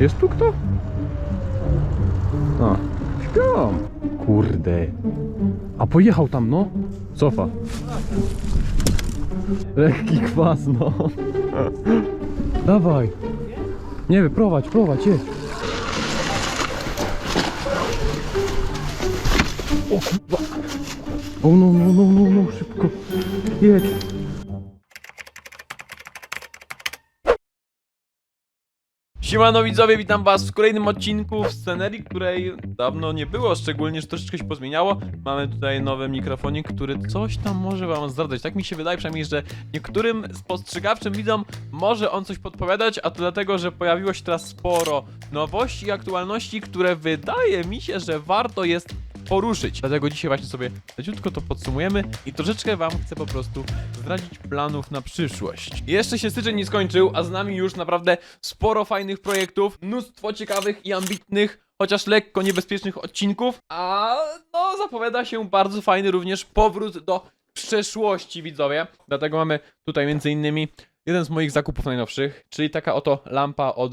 Jest tu kto? A, śpią. Kurde. A pojechał tam, no. Cofa. Lekki kwas, no. Dawaj. Nie wiem, prowadź, prowadź, jedź. O kurwa. O no, no, no, no, no, szybko. Jedź. Siemano widzowie, witam was w kolejnym odcinku w scenerii, której dawno nie było, szczególnie, że troszeczkę się pozmieniało. Mamy tutaj nowy mikrofonik, który coś tam może wam zdradzać. Tak mi się wydaje przynajmniej, że niektórym spostrzegawczym widzom może on coś podpowiadać, a to dlatego, że pojawiło się teraz sporo nowości i aktualności, które wydaje mi się, że warto jest poruszyć. Dlatego dzisiaj właśnie sobie leciutko to podsumujemy i troszeczkę wam chcę po prostu zdradzić planów na przyszłość. Jeszcze się styczeń nie skończył, a z nami już naprawdę sporo fajnych projektów, mnóstwo ciekawych i ambitnych, chociaż lekko niebezpiecznych odcinków, a no zapowiada się bardzo fajny również powrót do przeszłości widzowie. Dlatego mamy tutaj między innymi jeden z moich zakupów najnowszych, czyli taka oto lampa od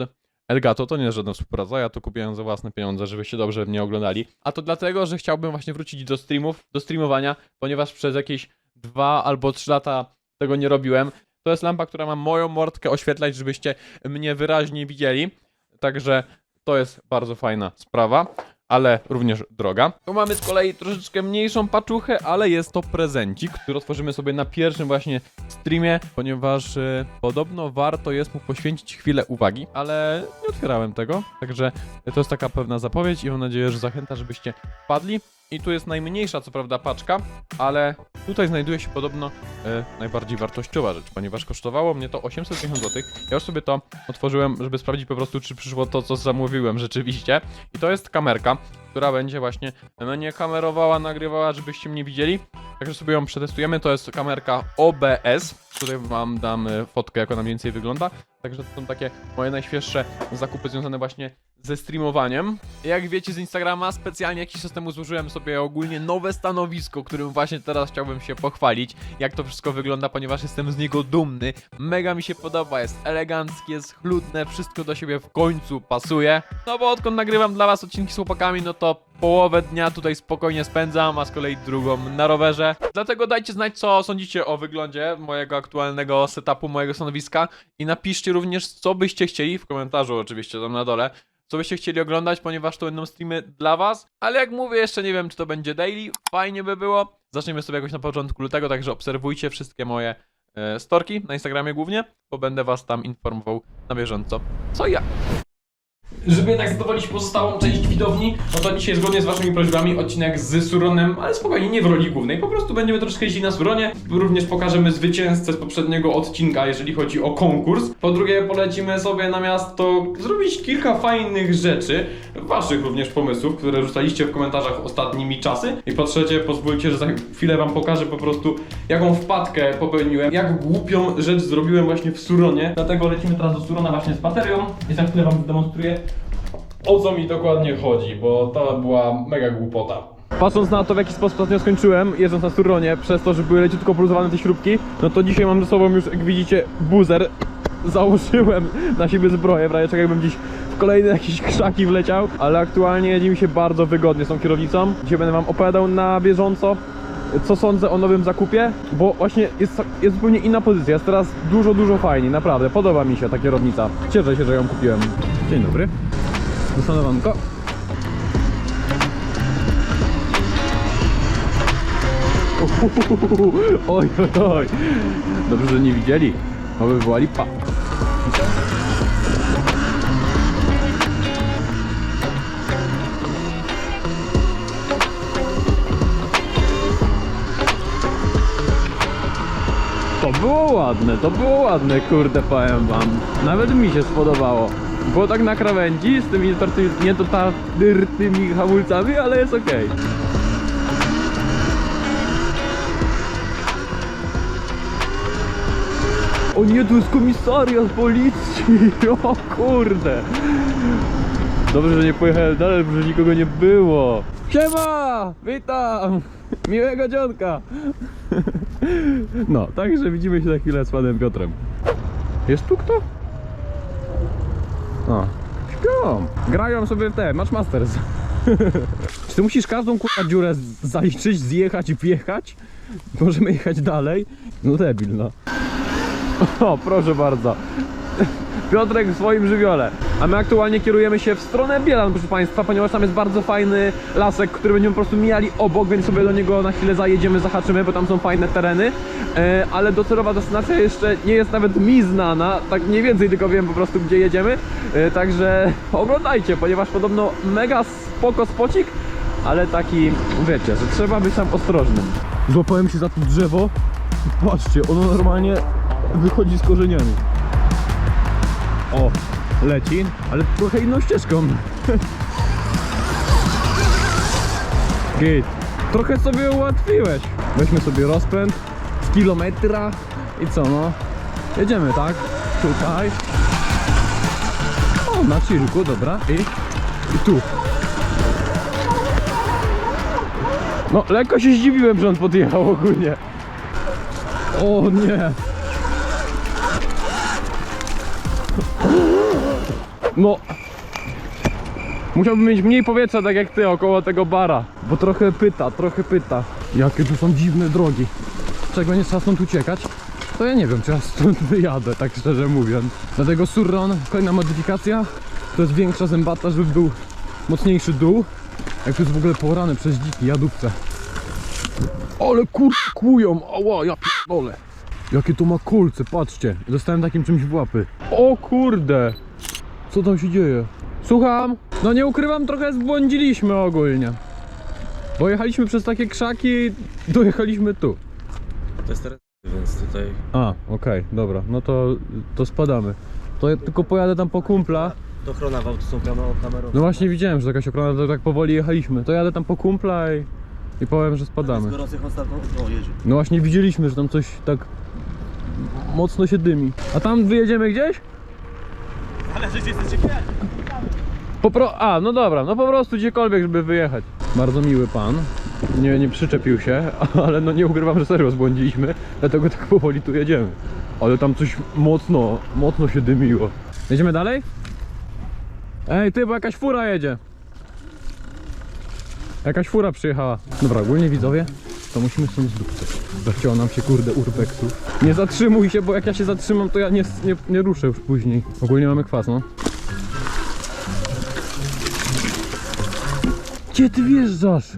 Elgato to nie jest żadna współpraca, ja to kupiłem za własne pieniądze, żebyście dobrze mnie oglądali. A to dlatego, że chciałbym właśnie wrócić do streamów, do streamowania, ponieważ przez jakieś dwa albo trzy lata tego nie robiłem. To jest lampa, która ma moją mordkę oświetlać, żebyście mnie wyraźnie widzieli. Także to jest bardzo fajna sprawa, ale również droga. Tu mamy z kolei troszeczkę mniejszą paczuchę, ale jest to prezencik, który otworzymy sobie na pierwszym właśnie streamie, ponieważ e, podobno warto jest mu poświęcić chwilę uwagi, ale nie otwierałem tego, także to jest taka pewna zapowiedź i mam nadzieję, że zachęta, żebyście wpadli. I tu jest najmniejsza, co prawda, paczka, ale tutaj znajduje się podobno e, najbardziej wartościowa rzecz, ponieważ kosztowało mnie to 850 zł. Ja już sobie to otworzyłem, żeby sprawdzić po prostu, czy przyszło to, co zamówiłem rzeczywiście. I to jest kamerka, która będzie właśnie mnie kamerowała, nagrywała, żebyście mnie widzieli. Także sobie ją przetestujemy. To jest kamerka OBS. Tutaj wam dam e, fotkę, jak ona mniej więcej wygląda. Także to są takie moje najświeższe zakupy związane właśnie ze streamowaniem. Jak wiecie z Instagrama, specjalnie jakiś czas temu złożyłem sobie ogólnie nowe stanowisko, którym właśnie teraz chciałbym się pochwalić, jak to wszystko wygląda, ponieważ jestem z niego dumny. Mega mi się podoba, jest eleganckie, jest chludne, wszystko do siebie w końcu pasuje. No bo odkąd nagrywam dla was odcinki z chłopakami, no to połowę dnia tutaj spokojnie spędzam, a z kolei drugą na rowerze. Dlatego dajcie znać, co sądzicie o wyglądzie mojego aktualnego setupu, mojego stanowiska i napiszcie również, co byście chcieli, w komentarzu oczywiście tam na dole, co byście chcieli oglądać, ponieważ to będą streamy dla was. Ale jak mówię, jeszcze nie wiem, czy to będzie daily. Fajnie by było. Zaczniemy sobie jakoś na początku lutego, także obserwujcie wszystkie moje e, storki na Instagramie głównie, bo będę was tam informował na bieżąco. Co ja? Żeby jednak zadowolić pozostałą część widowni, no to dzisiaj zgodnie z waszymi prośbami odcinek z Suronem, ale spokojnie, nie w roli głównej. Po prostu będziemy troszkę jeździć na Suronie. Również pokażemy zwycięzcę z poprzedniego odcinka, jeżeli chodzi o konkurs. Po drugie, polecimy sobie na miasto zrobić kilka fajnych rzeczy, waszych również pomysłów, które rzucaliście w komentarzach ostatnimi czasy. I po trzecie, pozwólcie, że za chwilę wam pokażę po prostu, jaką wpadkę popełniłem, jak głupią rzecz zrobiłem właśnie w Suronie. Dlatego lecimy teraz do Surona właśnie z baterią i za chwilę wam demonstruję, o co mi dokładnie chodzi, bo to była mega głupota. Patrząc na to, w jaki sposób ostatnio skończyłem, jeżdżąc na Suronie, przez to, że były leciutko poluzowane te śrubki, no to dzisiaj mam ze sobą już, jak widzicie, buzer. Założyłem na siebie zbroję, w razie czego jakbym gdzieś w kolejne jakieś krzaki wleciał, ale aktualnie jedzie mi się bardzo wygodnie z tą kierownicą. Dzisiaj będę wam opowiadał na bieżąco, co sądzę o nowym zakupie, bo właśnie jest, jest zupełnie inna pozycja, jest teraz dużo, dużo fajniej, naprawdę, podoba mi się ta kierownica. Cieszę się, że ją kupiłem. Dzień dobry. Zastanowanko. Oj, oj, oj. Dobrze, że nie widzieli. To by lipa. To było ładne, to było ładne, kurde, powiem wam. Nawet mi się spodobało. Było tak na krawędzi z tymi niedotartymi hamulcami, ale jest okej. O nie, tu jest komisariat policji! O kurde! Dobrze, że nie pojechałem dalej, że nikogo nie było. Siema! Witam! Miłego dzionka! No, także widzimy się za chwilę z panem Piotrem. Jest tu kto? No, grają sobie w te Matchmasters. Czy ty musisz każdą kurwa dziurę zaliczyć, zjechać i wjechać? Możemy jechać dalej? No debil, no. O, proszę bardzo. Piotrek w swoim żywiole. A my aktualnie kierujemy się w stronę Bielan, proszę Państwa, ponieważ tam jest bardzo fajny lasek, który będziemy po prostu mijali obok, więc sobie do niego na chwilę zajedziemy, zahaczymy, bo tam są fajne tereny. E, ale docelowa destynacja jeszcze nie jest nawet mi znana, tak mniej więcej tylko wiem po prostu gdzie jedziemy. E, także oglądajcie, ponieważ podobno mega spoko spocik, ale taki, wiecie, że trzeba być tam ostrożnym. Złapałem się za to drzewo. Patrzcie, ono normalnie wychodzi z korzeniami. O, leci, ale trochę inną ścieżką. Git. Trochę sobie ułatwiłeś. Weźmy sobie rozpęd z kilometra i co no? Jedziemy, tak? Tutaj. O, na chillku, dobra. I, i tu. No, lekko się zdziwiłem, że on podjechał ogólnie. O nie. No. Musiałbym mieć mniej powietrza, tak jak ty, około tego bara. Bo trochę pyta, trochę pyta. Jakie tu są dziwne drogi. Czego nie trzeba stąd uciekać? To ja nie wiem, czy ja stąd wyjadę, tak szczerze mówiąc. Dlatego Surron, kolejna modyfikacja, to jest większa zębata, żeby był mocniejszy dół. Jak tu jest w ogóle porany przez dziki, jadówce. Ale kur... kłują, ała, ja pierdolę. Jakie to ma kolce, patrzcie. Dostałem takim czymś w łapy. O kurde. Co tam się dzieje? Słucham? No nie ukrywam, trochę zbłądziliśmy ogólnie. Bo jechaliśmy przez takie krzaki, dojechaliśmy tu. To jest teraz, więc tutaj A, okej, dobra, no to, to spadamy. To ja tylko pojadę tam po kumpla. to ochrona w auto są kamerą. kamerą. No właśnie widziałem, że jakaś ochrona, to tak powoli jechaliśmy. To jadę tam po kumpla i, i powiem, że Z spadamy. gorących ostatnio, o jedzie. No właśnie widzieliśmy, że tam coś tak mocno się dymi. A tam wyjedziemy gdzieś? Ale że jesteście pro... A, no dobra, no po prostu gdziekolwiek, żeby wyjechać. Bardzo miły pan. Nie, nie przyczepił się, ale no nie ukrywam, że serio zbłądziliśmy, dlatego tak powoli tu jedziemy. Ale tam coś mocno, mocno się dymiło. Jedziemy dalej? Ej, ty, bo jakaś fura jedzie. Jakaś fura przyjechała. Dobra, ogólnie widzowie, to musimy stąd zdupcać. Zachciało nam się kurde urbexów. Nie zatrzymuj się, bo jak ja się zatrzymam, to ja nie, nie, nie ruszę już później. Ogólnie mamy kwas, no. Gdzie ty wjeżdżasz?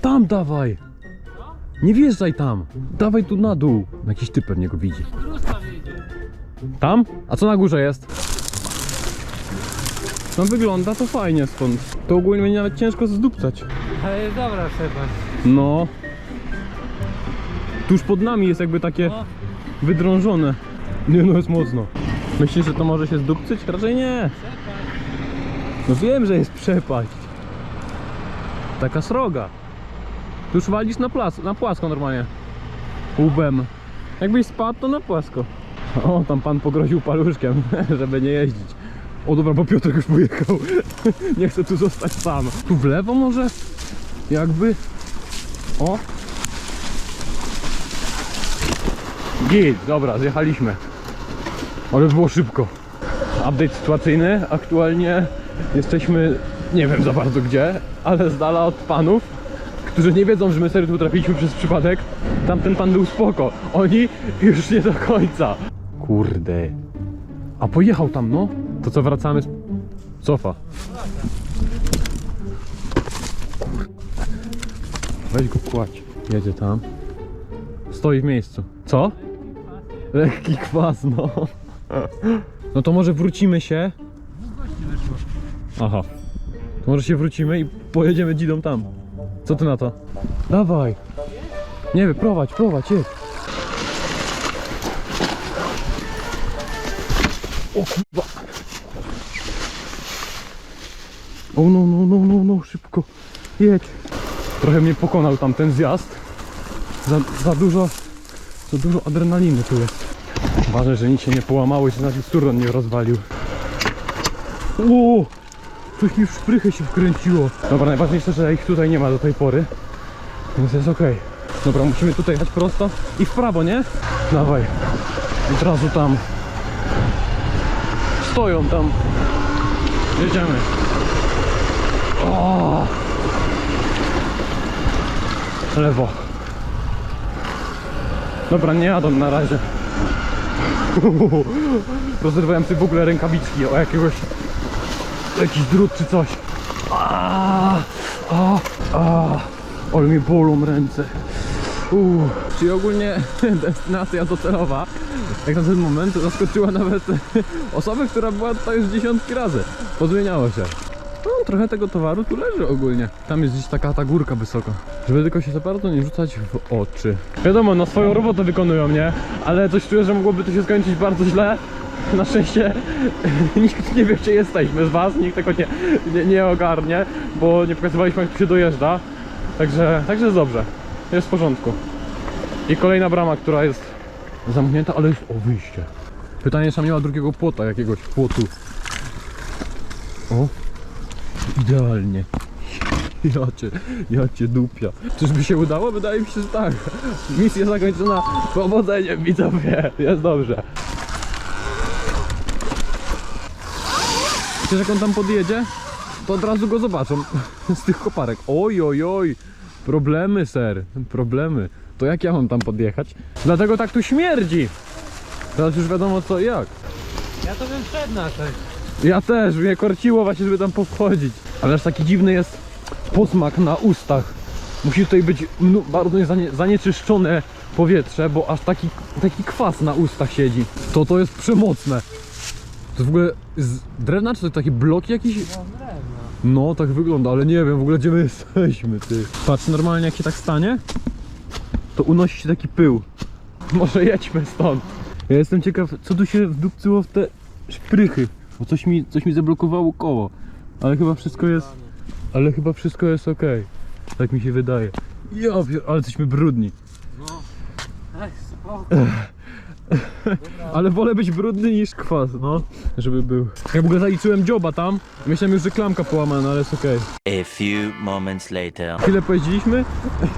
Tam dawaj! Nie wjeżdżaj tam! Dawaj tu na dół! Jakiś typ pewnie go widzi. Tam? A co na górze jest? No wygląda to fajnie stąd. To ogólnie będzie nawet ciężko zdupcać. Ale jest dobra trzeba. No. Tuż pod nami jest jakby takie wydrążone. Nie no, jest mocno. Myślisz, że to może się zdupcyć? Raczej nie. No wiem, że jest przepaść. Taka sroga. Tu już walisz na, plas, na płasko normalnie. Łbem. Jakbyś spadł, to na płasko. O, tam pan pogroził paluszkiem, żeby nie jeździć. O dobra, bo Piotr już pojechał. nie chcę tu zostać sam. Tu w lewo może? Jakby. O. Git, dobra, zjechaliśmy. Ale było szybko. Update sytuacyjny. Aktualnie jesteśmy, nie wiem za bardzo gdzie, ale z dala od panów, którzy nie wiedzą, że my serio tu trafiliśmy przez przypadek. Tamten pan był spoko. Oni już nie do końca. Kurde. A pojechał tam, no. To co, wracamy z... Cofa. Weź go kładź. Jedzie tam. Stoi w miejscu. Co? Lekki kwas, no. No to może wrócimy się. Aha. To może się wrócimy i pojedziemy dzidą tam. Co ty na to? Dawaj. Nie wiem, prowadź, prowadź, jedź. O kurwa. O no, no, no, no, no, szybko. Jedź. Trochę mnie pokonał tam ten zjazd. Za, za dużo, dużo adrenaliny tu jest. Ważne, że nic się nie połamało i się nawet surron nie rozwalił. O! Coś mi w szprychę się wkręciło. Dobra, najważniejsze, że ich tutaj nie ma do tej pory. Więc jest okej. Dobra, musimy tutaj jechać prosto i w prawo, nie? Dawaj. Od razu tam. Stoją tam. jedziemy. O! Lewo. Dobra, nie jadą na razie. Rozrywałem sobie w ogóle rękawiczki o jakiegoś... Jakiś drut czy coś. A, a, a, ale mi bolą ręce. Uuu, czyli ogólnie destynacja docelowa, jak na ten moment, zaskoczyła nawet osobę, która była tutaj już dziesiątki razy. Pozmieniało się. No, trochę tego towaru tu leży ogólnie. Tam jest gdzieś taka ta górka wysoko. Żeby tylko się za bardzo nie rzucać w oczy. Wiadomo, no swoją robotę wykonują, nie? Ale coś czuję, że mogłoby to się skończyć bardzo źle. Na szczęście nikt nie wie, gdzie jesteśmy z was, nikt tego nie, nie, nie ogarnie, bo nie pokazywaliśmy, jak tu się dojeżdża. Także, także jest dobrze. Jest w porządku. I kolejna brama, która jest zamknięta, ale jest o wyjście. Pytanie, czy nie ma drugiego płota, jakiegoś płotu. O, idealnie. Ja cię, ja cię dupia. Czyżby się udało? Wydaje mi się, że tak. Misja zakończona powodzeniem, widzowie. Jest dobrze. Wiesz, jak on tam podjedzie, to od razu go zobaczą z tych koparek. Oj, oj, oj. Problemy, ser. Problemy. To jak ja mam tam podjechać? Dlatego tak tu śmierdzi. Teraz już wiadomo co i jak. Ja to bym wszedł na coś. Ja też, mnie korciło właśnie, żeby tam powchodzić. Ale aż taki dziwny jest posmak na ustach. Musi tutaj być bardzo zanie, zanieczyszczone powietrze, bo aż taki, taki kwas na ustach siedzi. To to jest przemocne. To jest w ogóle z drewna, czy to taki blok jakiś? No, tak wygląda, ale nie wiem w ogóle gdzie my jesteśmy, ty. Patrz, normalnie jak się tak stanie, to unosi się taki pył. Może jedźmy stąd. Ja jestem ciekaw, co tu się wdupcyło w te szprychy. Bo coś mi, coś mi zablokowało koło. Ale chyba wszystko jest. Ale chyba wszystko jest ok. Tak mi się wydaje. Ja ale jesteśmy brudni. Ej, spoko. Ale wolę być brudny niż kwas, no. Żeby był. Ja w ogóle zaliczyłem dzioba tam. Myślałem już, że klamka połamana, ale jest okej. A few moments later. Chwilę pojeździliśmy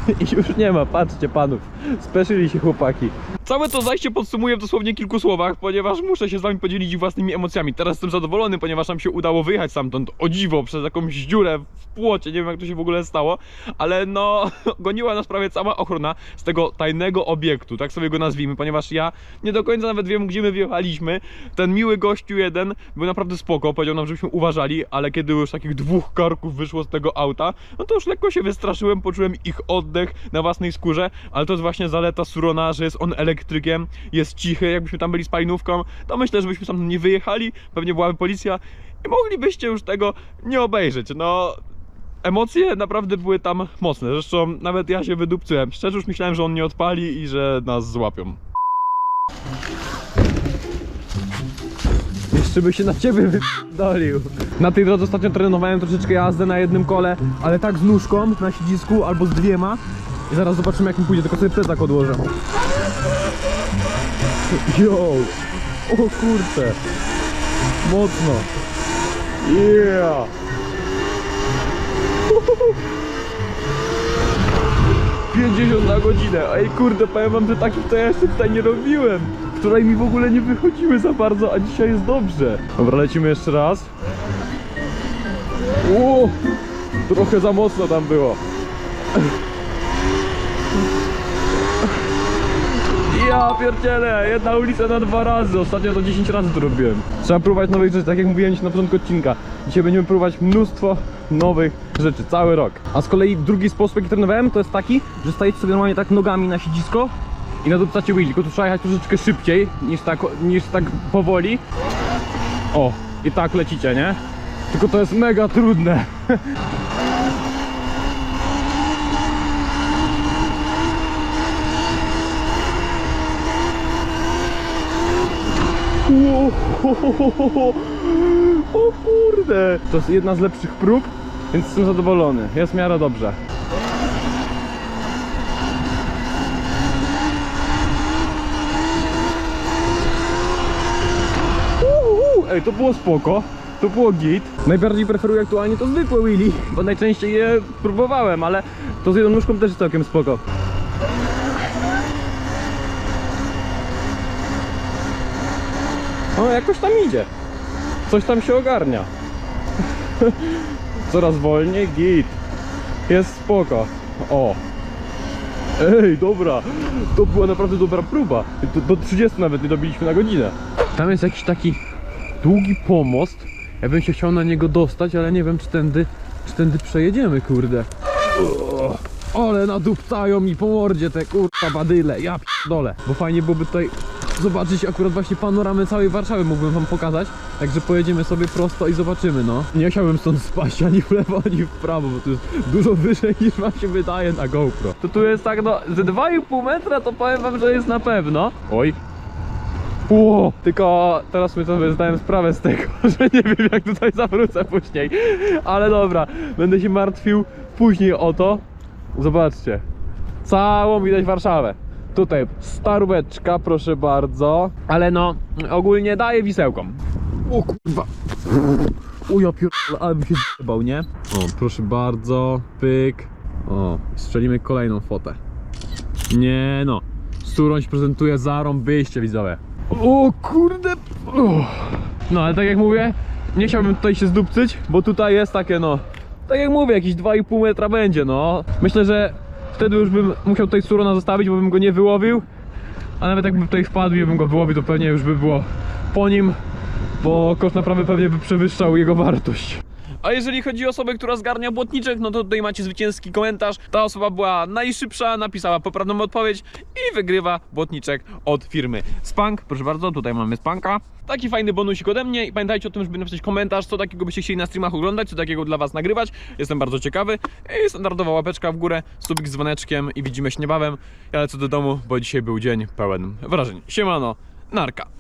i już nie ma, patrzcie panów. Speszyli się chłopaki. Całe to zajście podsumuję w dosłownie kilku słowach, ponieważ muszę się z wami podzielić własnymi emocjami. Teraz jestem zadowolony, ponieważ nam się udało wyjechać stamtąd o dziwo przez jakąś dziurę w płocie, nie wiem jak to się w ogóle stało, ale no goniła nas prawie cała ochrona z tego tajnego obiektu, tak sobie go nazwijmy, ponieważ ja nie do końca nawet wiem gdzie my wjechaliśmy. Ten miły gościu jeden był naprawdę spoko, powiedział nam żebyśmy uważali, ale kiedy już takich dwóch karków wyszło z tego auta, no to już lekko się wystraszyłem, poczułem ich oddech na własnej skórze, ale to jest właśnie zaleta Surona, że jest on elektrykiem, jest cichy, jakbyśmy tam byli z pajnówką, to myślę, że byśmy tam nie wyjechali, pewnie byłaby policja i moglibyście już tego nie obejrzeć, no... Emocje naprawdę były tam mocne, zresztą nawet ja się wydupcyłem. Szczerze już myślałem, że on nie odpali i że nas złapią. Jeszcze by się na ciebie wydolił. Na tej drodze ostatnio trenowałem troszeczkę jazdę na jednym kole, ale tak z nóżką na siedzisku albo z dwiema. I zaraz zobaczymy jak mi pójdzie, tylko sobie plecak odłożę. Yo! O kurczę! Mocno! Yeah! 50 na godzinę. Ej kurde, powiem wam, że takich to ja jeszcze tutaj nie robiłem. Wczoraj mi w ogóle nie wychodziły za bardzo, a dzisiaj jest dobrze. Dobra, lecimy jeszcze raz. Ło, trochę za mocno tam było. Ja pierdzielę, jedna ulica na dwa razy, ostatnio to 10 razy to robiłem. Trzeba próbować nowych rzeczy, tak jak mówiłem na początku odcinka. Dzisiaj będziemy próbować mnóstwo nowych rzeczy, cały rok. A z kolei drugi sposób jaki trenowałem to jest taki, że stajecie sobie normalnie tak nogami na siedzisko i nadupcacie wheel, tylko tu trzeba jechać troszeczkę szybciej niż tak, niż tak powoli. O, i tak lecicie, nie? Tylko to jest mega trudne. O kurde! To jest jedna z lepszych prób, więc jestem zadowolony. Jest w miarę dobrze. Ej, to było spoko. To było git. Najbardziej preferuję aktualnie to zwykłe wheelie, bo najczęściej je próbowałem, ale to z jedną nóżką też jest całkiem spoko. O, jakoś tam idzie. Coś tam się ogarnia. Coraz wolniej, git. Jest spoko. O. Ej, dobra. To była naprawdę dobra próba. Do, do 30 nawet nie dobiliśmy na godzinę. Tam jest jakiś taki długi pomost. Ja bym się chciał na niego dostać, ale nie wiem czy tędy, czy tędy przejedziemy, kurde. O, ale nadupcają mi po mordzie te kurwa badyle, ja dole. Bo fajnie byłoby tutaj zobaczyć akurat właśnie panoramę całej Warszawy mógłbym wam pokazać. Także pojedziemy sobie prosto i zobaczymy, no. Nie chciałbym stąd spaść ani w lewo, ani w prawo, bo to jest dużo wyżej niż wam się wydaje na GoPro. To tu jest tak, no, ze 2,5 metra to powiem wam, że jest na pewno. Oj, Tylko teraz sobie sobie zdałem sprawę z tego, że nie wiem jak tutaj zawrócę później. Ale dobra, będę się martwił później o to. Zobaczcie. Całą widać Warszawę. Tutaj staróweczka, proszę bardzo. Ale no, ogólnie daje wisełką. O kurwa. O ja pierdolę, ale bym się zjebał, nie? O, proszę bardzo, pyk. O, strzelimy kolejną fotę. Nie no. Sturoń się prezentuje zarąbyście widzowie. O kurde. Uff. No ale tak jak mówię, nie chciałbym tutaj się zdupcyć, bo tutaj jest takie no. Tak jak mówię, jakieś 2,5 metra będzie, no. Myślę, że wtedy już bym musiał tutaj Surona zostawić, bo bym go nie wyłowił. A nawet jakbym tutaj wpadł i bym go wyłowił, to pewnie już by było po nim, bo koszt naprawy pewnie by przewyższał jego wartość. A jeżeli chodzi o osobę, która zgarnia błotniczek, no to tutaj macie zwycięski komentarz. Ta osoba była najszybsza, napisała poprawną odpowiedź i wygrywa błotniczek od firmy Spank. Proszę bardzo, tutaj mamy Spanka. Taki fajny bonusik ode mnie i pamiętajcie o tym, żeby napisać komentarz, co takiego byście chcieli na streamach oglądać, co takiego dla was nagrywać. Jestem bardzo ciekawy. I standardowa łapeczka w górę, subik z dzwoneczkiem i widzimy się niebawem. Ja lecę do domu, bo dzisiaj był dzień pełen wrażeń. Siemano, narka.